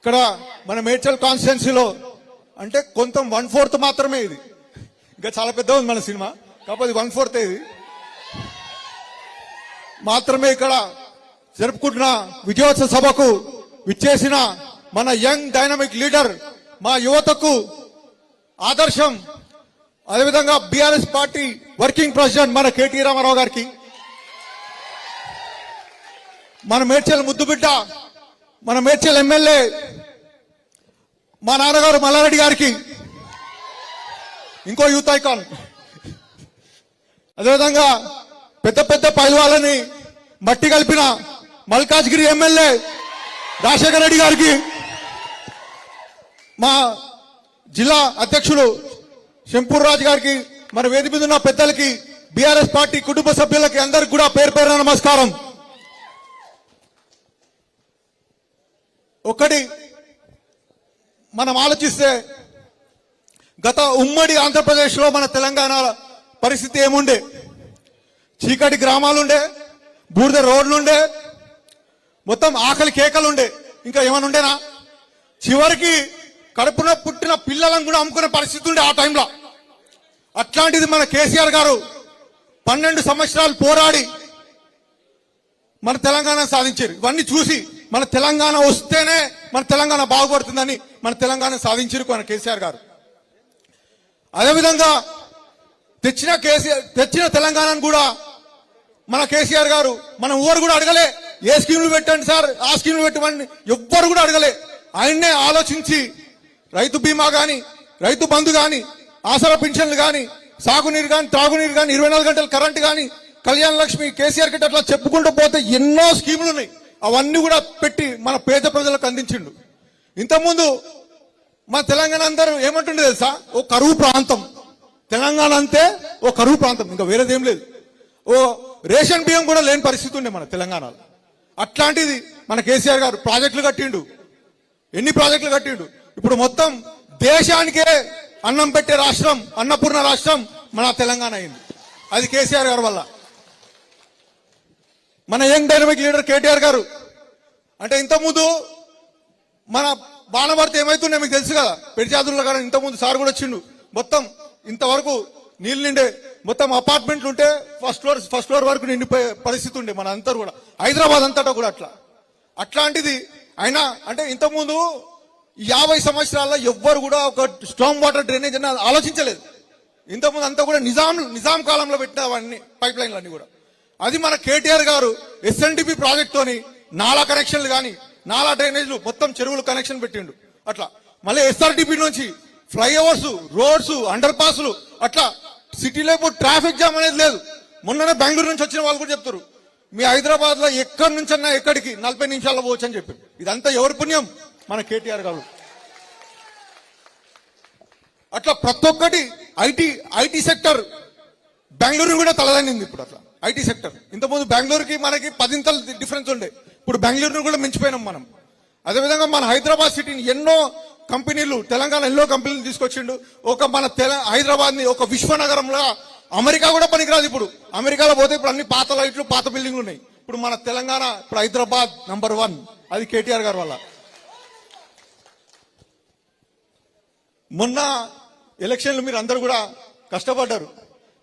ఇక్కడ మన మేడ్చల్ కాన్స్టిట్యున్సీలో అంటే కొంత వన్ ఫోర్త్ మాత్రమే ఇది. ఇంకా చాలా పెద్ద ఉంది మన సినిమా. కాకపోతే వన్ ఫోర్త్ ఇది. మాత్రమే ఇక్కడ జరుపుకుంటున్న విజయోత్సవ సభకు విచ్చేసిన మన యంగ్ డైనమిక్ లీడర్ మా యువతకు ఆదర్శం. అదేవిధంగా బీఆర్ఎస్ పార్టీ వర్కింగ్ ప్రెసిడెంట్ మన కేటీ రామారావు గారికి. మన మేడ్చల్ ముద్దుబిడ్డ మన మేడ్చల్ ఎమ్మెల్యే మా నాన్నగారు మల్లారెడ్డి గారికి ఇంకో యూత్ ఐకాన్. అదేవిధంగా పెద్ద పెద్ద పైల్వాలని మట్టి కలిపిన మల్కాజ్గిరి ఎమ్మెల్యే రాజశేఖర రెడ్డి గారికి మా జిల్లా అధ్యక్షుడు శంపూర్ రాజు గారికి మన వేది మీద ఉన్న పెద్దలకి బీఆర్ఎస్ పార్టీ కుటుంబ సభ్యులకి అందరికి కూడా పేరు పేరున నమస్కారం. ఒకటి మనం ఆలోచిస్తే గత ఉమ్మడి ఆంధ్రప్రదేశ్లో మన తెలంగాణ పరిస్థితి ఏముండే? చీకటి గ్రామాలుండే బూడిద రోడ్లుండే మొత్తం ఆకలి కేకలుండే. ఇంకా ఏమైనా ఉండేనా చివరికి కడుపున పుట్టిన పిల్లలను కూడా అమ్ముకునే పరిస్థితి ఉండే ఆ టైంలో. అట్లాంటిది మన కేసీఆర్ గారు పన్నెండు సంవత్సరాలు పోరాడి మన తెలంగాణ సాధించారు. ఇవన్నీ చూసి మన తెలంగాణ వస్తేనే మన తెలంగాణ బాగుపడుతుందని మన తెలంగాణ సాధించారు మన కేసీఆర్ గారు. అదేవిధంగా తెచ్చిన కేసీఆర్ తెచ్చిన తెలంగాణను కూడా మన కేసీఆర్ గారు మనం ఊరు కూడా అడగలే. ఏ స్కీములు పెట్టండి సార్? ఆ స్కీములు పెట్టమని ఎవ్వరు కూడా అడగలే. ఆయన్నే ఆలోచించి రైతు బీమా కానీ రైతు బంధు కానీ ఆసరా పింఛన్లు కానీ సాగునీరు కానీ త్రాగునీరు కానీ ఇరవై నాలుగు గంటల కరెంట్ కానీ కళ్యాణ లక్ష్మి కేసీఆర్ కిట్ అట్లా చెప్పుకుంటూ పోతే ఎన్నో స్కీములు ఉన్నాయి. అవన్నీ కూడా పెట్టి మన పేద ప్రజలకు అందించిండు. ఇంతకుముందు మన తెలంగాణ అందరూ ఏమంటుండే తెలుసా? ఓ కరువు ప్రాంతం. తెలంగాణ అంతే ఓ కరువు ప్రాంతం. ఇంకా వేరేదేం లేదు. ఓ రేషన్ బియ్యం కూడా లేని పరిస్థితి ఉండే మన తెలంగాణలో. అట్లాంటిది మన కేసీఆర్ గారు ప్రాజెక్టులు కట్టిండు. ఎన్ని ప్రాజెక్టులు కట్టిండు? ఇప్పుడు మొత్తం దేశానికే అన్నం పెట్టే రాష్ట్రం అన్నపూర్ణ రాష్ట్రం మన తెలంగాణ అయింది. అది కేసీఆర్ గారి వల్ల. మన యంగ్ డైనమిక్ లీడర్ కేటీఆర్ గారు. అంటే ఇంతకుముందు మన బాణభర్త ఏమైతుండే మీకు తెలుసు కదా? పెరిచాదుల్లో కానీ ఇంతకుముందు సార్ కూడా వచ్చిండు. మొత్తం ఇంతవరకు నీళ్ళు నిండే మొత్తం అపార్ట్మెంట్లు ఉంటే ఫస్ట్ ఫ్లోర్ ఫస్ట్ ఫ్లోర్ వరకు నిండిపోయే పరిస్థితి ఉండే మన అంతా కూడా. హైదరాబాద్ అంతటా కూడా అట్లా. అట్లాంటిది అయినా అంటే ఇంతకుముందు యాభై సంవత్సరాల్లో ఎవ్వరు కూడా ఒక స్ట్రాంగ్ వాటర్ డ్రైనేజ్ అని ఆలోచించలేదు. ఇంతకుముందు అంతా కూడా నిజాం నిజాం కాలంలో పెట్టిన అవన్నీ పైప్ లైన్లు అన్నీ కూడా. అది మన కేటీఆర్ గారు ఎస్ఎన్డిపి ప్రాజెక్ట్ తోని నాలా కనెక్షన్లు కానీ నాలా డ్రైనేజ్లు మొత్తం చెరువులు కనెక్షన్ పెట్టిండు. అట్లా. మళ్ళీ ఎస్ఆర్డిపి నుంచి ఫ్లైఓవర్స్ రోడ్స్ అండర్ పాస్లు అట్లా. సిటీలో ఇప్పుడు ట్రాఫిక్ జామ్ అనేది లేదు. మొన్ననే బెంగళూరు నుంచి వచ్చిన వాళ్ళు కూడా చెప్తారు. మీ హైదరాబాద్లో ఎక్కడి నుంచి అన్నా ఎక్కడికి నలభై నిమిషాల్లో పోవచ్చు అని చెప్పారు ఇదంతా ఎవరి పుణ్యం? మన కేటీఆర్ గారు. అట్లా ప్రతి ఒక్కటి ఐటీ ఐటీ సెక్టర్ బెంగళూరు కూడా తలదన్నింది ఇప్పుడు అట్లా. IT sector. ఇంతకుముందు బెంగళూరుకి మనకి పదింతలు డిఫరెన్స్ ఉండే. ఇప్పుడు బెంగళూరును కూడా మించిపోయినాం మనం. అదేవిధంగా మన హైదరాబాద్ సిటీని ఎన్నో కంపెనీలు తెలంగాణ ఎన్నో కంపెనీలు తీసుకొచ్చిండు. ఒక మన తెల హైదరాబాద్ని ఒక విశ్వనగరంలో అమెరికా కూడా పనికిరాదు ఇప్పుడు. అమెరికాలో పోతే ఇప్పుడు అన్ని పాత లైట్లు పాత బిల్డింగ్లు ఉన్నాయి. ఇప్పుడు మన తెలంగాణ ఇప్పుడు హైదరాబాద్ నంబర్ వన్ అది కేటీఆర్ గారి వల్ల. మొన్న ఎలక్షన్లు మీరు అందరు కూడా కష్టపడ్డారు.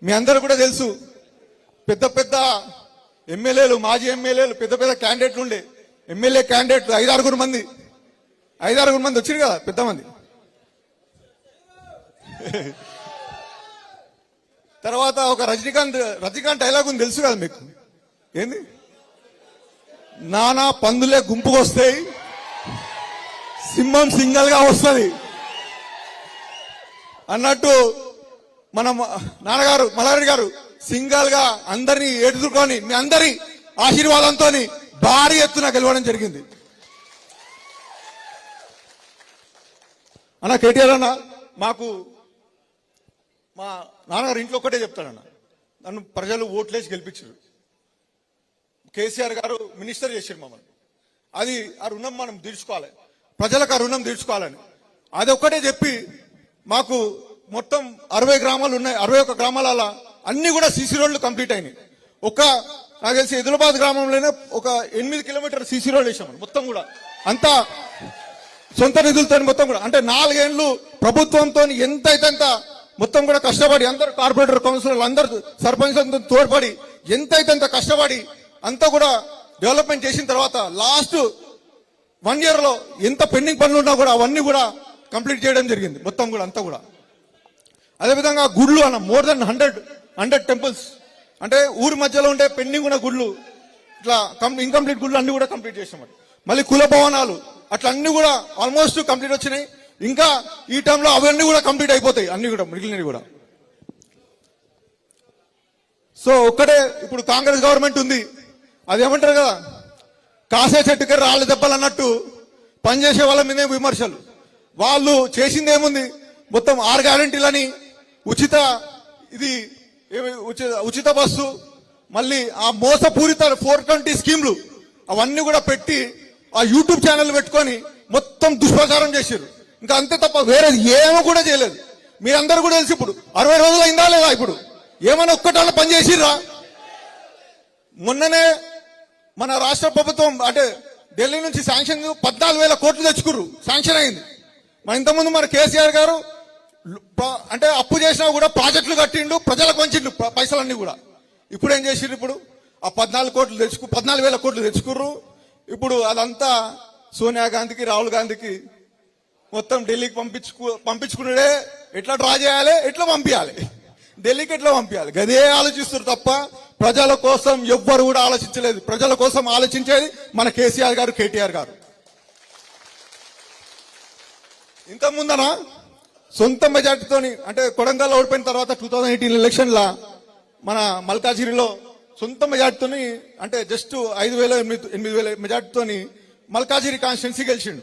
మీ అందరు కూడా తెలుసు. పెద్ద పెద్ద ఎమ్మెల్యేలు మాజీ ఎమ్మెల్యేలు పెద్ద పెద్ద క్యాండిడేట్లు ఉండే. ఎమ్మెల్యే క్యాండిడేట్లు ఐదారుగురు మంది. ఐదారుగురు మంది వచ్చింది కదా పెద్ద మంది. తర్వాత ఒక రజనీకాంత్ రజనీకాంత్ డైలాగ్ ఉంది తెలుసు కదా మీకు? ఏంది? నానా పందులే గుంపుకు వస్తాయి సింహం సింగల్గా వస్తుంది. అన్నట్టు మన నాన్నగారు మల్లారెడ్డి గారు సింగల్గా అందరినీ ఎదుర్కొని మీ అందరి ఆశీర్వాదంతో భారీ ఎత్తున గెలవడం జరిగింది. అన్న కేటీఆర్ అన్న మాకు మా నాన్నగారు ఇంట్లో ఒక్కటే చెప్తాడన్న నన్ను ప్రజలు ఓట్లేసి గెలిపించారు. కేసీఆర్ గారు మినిస్టర్ చేశారు మమ్మల్ని. అది ఆ రుణం మనం తీర్చుకోవాలి. ప్రజలకు ఆ రుణం తీర్చుకోవాలని. అది ఒక్కటే చెప్పి మాకు మొత్తం అరవై గ్రామాలు ఉన్నాయి. అరవై ఒక్క గ్రామాల అన్ని కూడా సీసీ రోడ్లు కంప్లీట్ అయినాయి. ఒక నాకు తెలిసి ఎదులబాద్ గ్రామంలోనే ఒక ఎనిమిది కిలోమీటర్ సీసీ రోడ్ వేసాం మొత్తం కూడా. అంతా సొంత నిధులతో మొత్తం కూడా. అంటే నాలుగేళ్ళు ప్రభుత్వంతో ఎంత అయితే అంత మొత్తం కూడా కష్టపడి అందరు కార్పొరేటర్ కౌన్సిలర్లు అందరు సర్పంచ్ తోడ్పడి ఎంత అయితే అంత కష్టపడి అంతా కూడా డెవలప్మెంట్ చేసిన తర్వాత లాస్ట్ వన్ ఇయర్లో ఎంత పెండింగ్ పనులు ఉన్నా కూడా అవన్నీ కూడా కంప్లీట్ చేయడం జరిగింది మొత్తం కూడా అంతా కూడా. అదేవిధంగా గుళ్ళు అన్న more than hundred hundred temples అంటే ఊరి మధ్యలో ఉండే పెండింగ్ ఉన్న గుళ్ళు ఇట్లా ఇన్కంప్లీట్ గుళ్ళు అన్ని కూడా కంప్లీట్ చేసాం మళ్ళీ కుల భవనాలు అట్లా అన్ని కూడా ఆల్మోస్ట్ కంప్లీట్ వచ్చినాయి. ఇంకా ఈ టైంలో అవన్నీ కూడా కంప్లీట్ అయిపోతాయి. అన్ని కూడా మిగిలినవి కూడా. సో ఒక్కటే ఇప్పుడు కాంగ్రెస్ గవర్నమెంట్ ఉంది. అది ఏమంటారు కదా? కాసే చెట్టుకి రాళ్ళ దెబ్బలు అన్నట్టు పనిచేసే వాళ్ళ మీదే విమర్శలు. వాళ్ళు చేసింది ఏముంది? మొత్తం ఆరు గ్యారంటీలని ఉచిత ఇది ఉచిత ఉచిత బస్సు మళ్ళీ ఆ మోసపూరిత ఫోర్ ట్వంటీ స్కీమ్లు అవన్నీ కూడా పెట్టి ఆ యూట్యూబ్ ఛానల్ పెట్టుకొని మొత్తం దుష్ప్రచారం చేశారు ఇంకా అంతే తప్ప వేరే ఏమో కూడా చేయలేదు. మీరందరూ కూడా తెలిసి ఇప్పుడు అరవై రోజులు అయిందా లేదా ఇప్పుడు? ఏమైనా ఒక్కటాల పని చేసిర్రా? మొన్ననే మన రాష్ట్ర ప్రభుత్వం అంటే ఢిల్లీ నుంచి శాంక్షన్ పద్నాలుగు వేల కోట్లు తెచ్చుకుర్రు. శాంక్షన్ అయింది. మన ఇంతకుముందు మన కేసీఆర్ గారు అంటే అప్పు చేసినా కూడా ప్రాజెక్టులు కట్టిండు ప్రజలకు వంచిండు పైసలన్నీ కూడా. ఇప్పుడు ఏం చేసిండ్రు ఇప్పుడు? ఆ పద్నాలుగు కోట్లు తెచ్చుకు పద్నాలుగు వేల కోట్లు తెచ్చుకుర్రు. ఇప్పుడు అదంతా సోనియా గాంధీకి రాహుల్ గాంధీకి మొత్తం ఢిల్లీకి పంపించుకు పంపించుకున్నాడే ఎట్లా డ్రా చేయాలి? ఎట్లా పంపించాలి? ఢిల్లీకి ఎట్లా పంపించాలి? గదే ఆలోచిస్తారు తప్ప ప్రజల కోసం ఎవ్వరు కూడా ఆలోచించలేదు. ప్రజల కోసం ఆలోచించేది మన కేసీఆర్ గారు కేటీఆర్ గారు. ఇంత ముందనా? సొంత మెజార్టీతోని అంటే కొడంగల్ ఓడిపోయిన తర్వాత టూ థౌజండ్ ఎయిటీన్ ఎలక్షన్లో మన మల్కాజిరిలో సొంత మెజార్టీతోని అంటే జస్ట్ ఐదు వేల ఎనిమిది ఎనిమిది వేల మెజార్టీతోని మల్కాజిరి కాన్స్టిట్యున్సీ గెలిచిండు.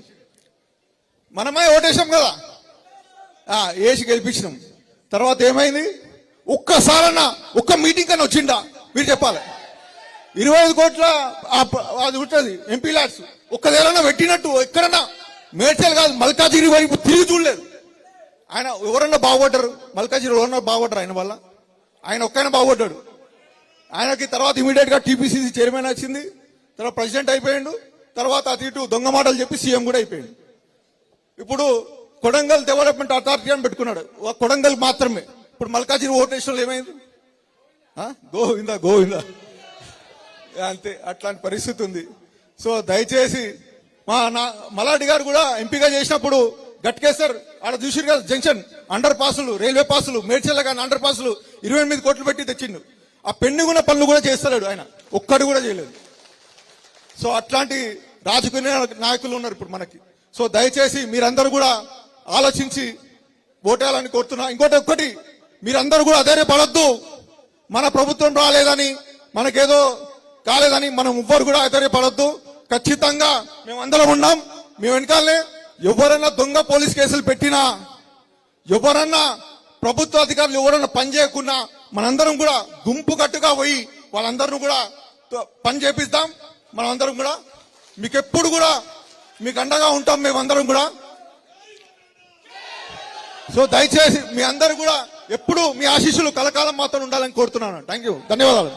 మనమే ఓటేసాం కదా. ఆ, వేసి గెలిపించినాం. తర్వాత ఏమైంది? ఒక్కసారన్నా ఒక్క మీటింగ్ కన్నా వచ్చిండా? మీరు చెప్పాలి. ఇరవై ఐదు కోట్ల అది ఉంటుంది ఎంపీ ల్యాడ్స్. ఒక్కదేరన్నా పెట్టినట్టు ఎక్కడన్నా మేడ్చల్ కాదు మల్కాజిరి వైపు తిరిగి చూడలేదు. ఆయన ఎవరన్నా బాగుపడ్డారు? మల్కాజిరి ఎవరన్నా బాగుపడ్డారు ఆయన వల్ల? ఆయన ఒక్కైనా బాగుపడ్డాడు. ఆయనకి తర్వాత ఇమీడియట్గా టీపీసీసీ చైర్మన్ వచ్చింది. తర్వాత ప్రెసిడెంట్ అయిపోయాడు. తర్వాత అటు ఇటు దొంగ మాటలు చెప్పి సీఎం కూడా అయిపోయింది ఇప్పుడు కొడంగల్ డెవలప్మెంట్ అథారిటీ అని పెట్టుకున్నాడు. కొడంగల్ మాత్రమే. ఇప్పుడు మల్కాజిరి ఓటేషన్లో ఏమైంది? గోవిందా గోవింద గోవింద. అంతే అట్లాంటి పరిస్థితి ఉంది. సో దయచేసి మా నా మలాడి గారు కూడా ఎంపీగా చేసినప్పుడు గట్కేసర్ ఆడ చూసిరు కదా జంక్షన్ అండర్ పాసులు రైల్వే పాసులు మేడ్చల్ల కానీ అండర్ పాసులు ఇరవై ఎనిమిది కోట్లు పెట్టి తెచ్చిండు. ఆ పెన్ను కూడా పనులు కూడా చేస్తలేడు ఆయన. ఒక్కడు కూడా చేయలేదు. సో అట్లాంటి రాజకీయ నాయకులు ఉన్నారు ఇప్పుడు మనకి. సో దయచేసి మీరందరూ కూడా ఆలోచించి ఓటేయాలని కోరుతున్నా. ఇంకోటి ఒక్కటి మీరందరూ కూడా అధైర్యపడద్దు. మన ప్రభుత్వం రాలేదని మనకేదో కాలేదని మనం ఎవ్వరు కూడా అధైర్యపడద్దు. ఖచ్చితంగా మేము అందరం ఉన్నాం. మేము వెనకాలనే ఎవరైనా దొంగ పోలీస్ కేసులు పెట్టినా ఎవరన్నా ప్రభుత్వ అధికారులు ఎవరన్నా పని చేయకున్నా మనందరం కూడా గుంపు కట్టుగా పోయి వాళ్ళందరిని కూడా పని చేపిస్తాం. మనమందరం కూడా మీకు ఎప్పుడు కూడా మీకు అండగా ఉంటాం మేమందరం కూడా. సో దయచేసి మీ అందరు కూడా ఎప్పుడు మీ ఆశీస్సులు కలకాలం మాత్రం ఉండాలని కోరుతున్నాను. థ్యాంక్ యూ ధన్యవాదాలు.